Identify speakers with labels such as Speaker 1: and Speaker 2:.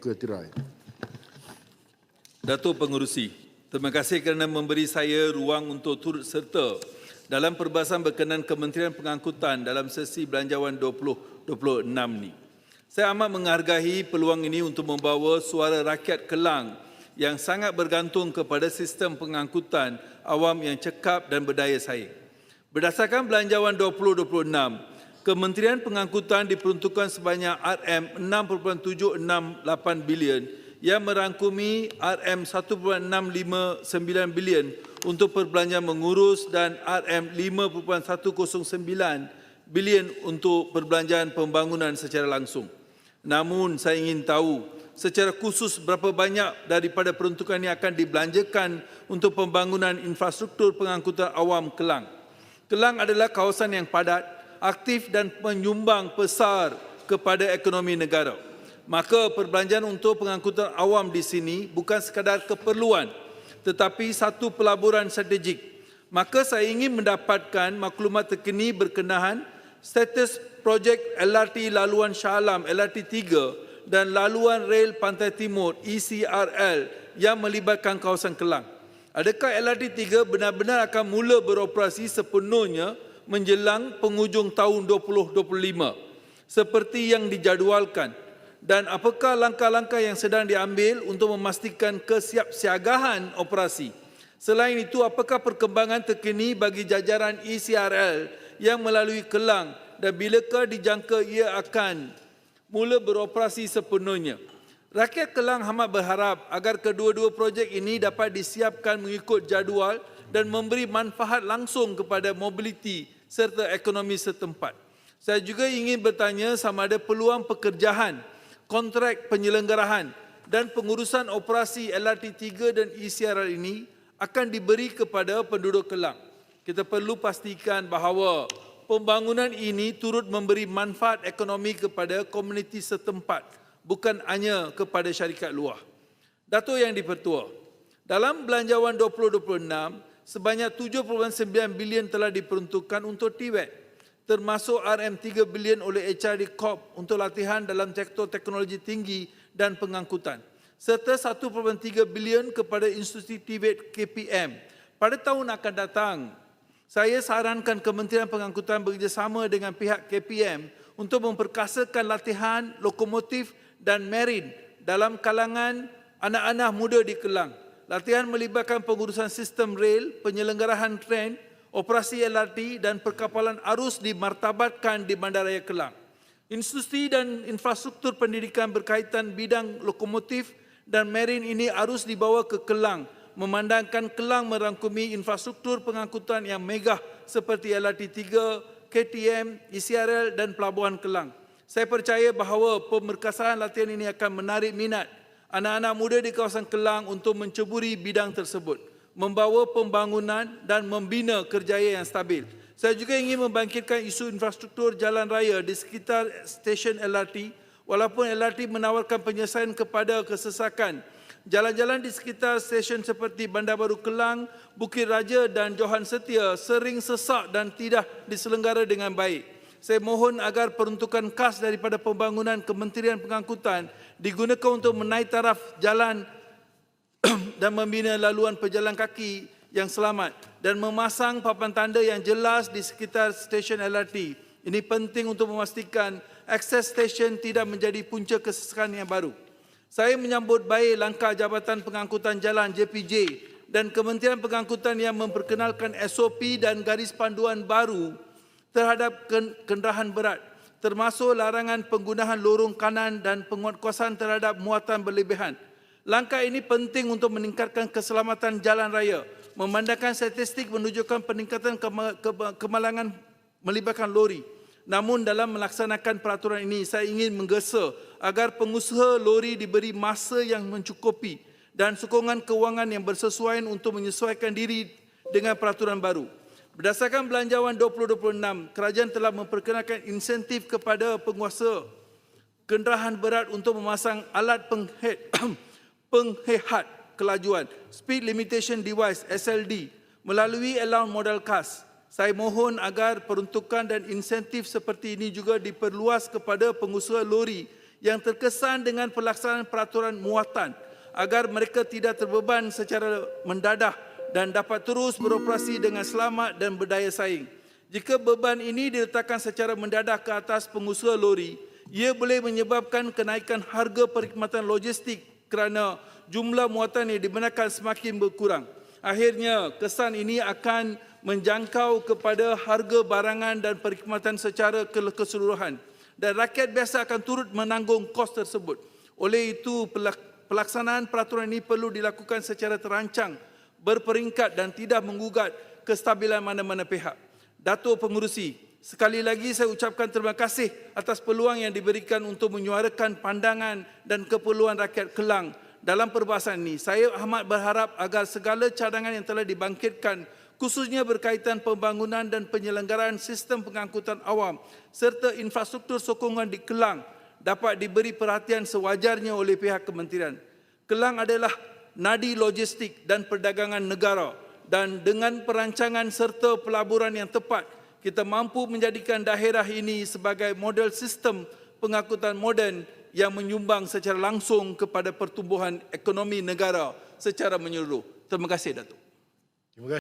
Speaker 1: Ketirai.
Speaker 2: Datuk Pengerusi, terima kasih kerana memberi saya ruang untuk turut serta dalam perbahasan berkenaan Kementerian Pengangkutan dalam sesi Belanjawan 2026 ni. Saya amat menghargai peluang ini untuk membawa suara rakyat Kelang yang sangat bergantung kepada sistem pengangkutan awam yang cekap dan berdaya saing. Berdasarkan Belanjawan 2026, Kementerian Pengangkutan diperuntukkan sebanyak RM6.768 bilion yang merangkumi RM1.659 bilion untuk perbelanjaan mengurus dan RM5.109 bilion untuk perbelanjaan pembangunan secara langsung. Namun saya ingin tahu secara khusus berapa banyak daripada peruntukan ini akan dibelanjakan untuk pembangunan infrastruktur pengangkutan awam Kelang. Kelang adalah kawasan yang padat, aktif dan menyumbang besar kepada ekonomi negara. Maka perbelanjaan untuk pengangkutan awam di sini bukan sekadar keperluan tetapi satu pelaburan strategik. Maka saya ingin mendapatkan maklumat terkini berkenaan status projek LRT Laluan Shah Alam LRT 3 dan Laluan Rel Pantai Timur ECRL yang melibatkan kawasan Kelang. Adakah LRT 3 benar-benar akan mula beroperasi sepenuhnya menjelang penghujung tahun 2025 seperti yang dijadualkan dan apakah langkah-langkah yang sedang diambil untuk memastikan kesiapsiagahan operasi? Selain itu, apakah perkembangan terkini bagi jajaran ECRL yang melalui Kelang dan bilakah dijangka ia akan mula beroperasi sepenuhnya? Rakyat Kelang amat berharap agar kedua-dua projek ini dapat disiapkan mengikut jadual dan memberi manfaat langsung kepada mobiliti serta ekonomi setempat. Saya juga ingin bertanya sama ada peluang pekerjaan, kontrak penyelenggaraan dan pengurusan operasi LRT 3 dan ECRL ini akan diberi kepada penduduk Kelang. Kita perlu pastikan bahawa pembangunan ini turut memberi manfaat ekonomi kepada komuniti setempat bukan hanya kepada syarikat luar. Datuk yang dipertua, dalam belanjawan 2026, sebanyak 7.9 bilion telah diperuntukkan untuk TWET, termasuk RM3 bilion oleh HRD Corp untuk latihan dalam sektor teknologi tinggi dan pengangkutan, serta 1.3 bilion kepada institusi TWET KPM. Pada tahun akan datang, saya sarankan Kementerian Pengangkutan bekerjasama dengan pihak KPM untuk memperkasakan latihan lokomotif dan merin dalam kalangan anak-anak muda di Kelang. Latihan melibatkan pengurusan sistem rel, penyelenggaraan tren, operasi LRT dan perkapalan arus dimartabatkan di Bandaraya Kelang. Institusi dan infrastruktur pendidikan berkaitan bidang lokomotif dan merin ini harus dibawa ke Kelang memandangkan Kelang merangkumi infrastruktur pengangkutan yang megah seperti LRT 3, KTM, ECRL dan Pelabuhan Kelang. Saya percaya bahawa pemerkasaan latihan ini akan menarik minat anak-anak muda di kawasan Kelang untuk menceburi bidang tersebut, membawa pembangunan dan membina kerjaya yang stabil. Saya juga ingin membangkitkan isu infrastruktur jalan raya di sekitar stesen LRT walaupun LRT menawarkan penyelesaian kepada kesesakan. Jalan-jalan di sekitar stesen seperti Bandar Baru Kelang, Bukit Raja dan Johan Setia sering sesak dan tidak diselenggara dengan baik. Saya mohon agar peruntukan kas daripada pembangunan Kementerian Pengangkutan digunakan untuk menaik taraf jalan dan membina laluan pejalan kaki yang selamat dan memasang papan tanda yang jelas di sekitar stesen LRT. Ini penting untuk memastikan akses stesen tidak menjadi punca kesesakan yang baru. Saya menyambut baik langkah Jabatan Pengangkutan Jalan JPJ dan Kementerian Pengangkutan yang memperkenalkan SOP dan garis panduan baru terhadap kenderaan berat termasuk larangan penggunaan lorong kanan dan penguatkuasaan terhadap muatan berlebihan. Langkah ini penting untuk meningkatkan keselamatan jalan raya. Memandangkan statistik menunjukkan peningkatan kemalangan melibatkan lori. Namun dalam melaksanakan peraturan ini, saya ingin menggesa agar pengusaha lori diberi masa yang mencukupi dan sokongan kewangan yang bersesuaian untuk menyesuaikan diri dengan peraturan baru. Berdasarkan belanjawan 2026, kerajaan telah memperkenalkan insentif kepada penguasa kenderaan berat untuk memasang alat penghead, penghehat kelajuan, Speed Limitation Device SLD, melalui allowance modal kas. Saya mohon agar peruntukan dan insentif seperti ini juga diperluas kepada pengusaha lori yang terkesan dengan pelaksanaan peraturan muatan agar mereka tidak terbeban secara mendadah dan dapat terus beroperasi dengan selamat dan berdaya saing. Jika beban ini diletakkan secara mendadah ke atas pengusaha lori, ia boleh menyebabkan kenaikan harga perkhidmatan logistik kerana jumlah muatan yang dibenarkan semakin berkurang. Akhirnya, kesan ini akan menjangkau kepada harga barangan dan perkhidmatan secara keseluruhan dan rakyat biasa akan turut menanggung kos tersebut. Oleh itu, pelaksanaan peraturan ini perlu dilakukan secara terancang, berperingkat dan tidak menggugat kestabilan mana-mana pihak. Datuk Pengurusi, sekali lagi saya ucapkan terima kasih atas peluang yang diberikan untuk menyuarakan pandangan dan keperluan rakyat Kelang dalam perbahasan ini. Saya amat berharap agar segala cadangan yang telah dibangkitkan khususnya berkaitan pembangunan dan penyelenggaraan sistem pengangkutan awam serta infrastruktur sokongan di Kelang dapat diberi perhatian sewajarnya oleh pihak kementerian. Kelang adalah nadi logistik dan perdagangan negara dan dengan perancangan serta pelaburan yang tepat, kita mampu menjadikan daerah ini sebagai model sistem pengangkutan moden yang menyumbang secara langsung kepada pertumbuhan ekonomi negara secara menyeluruh. Terima kasih Datuk.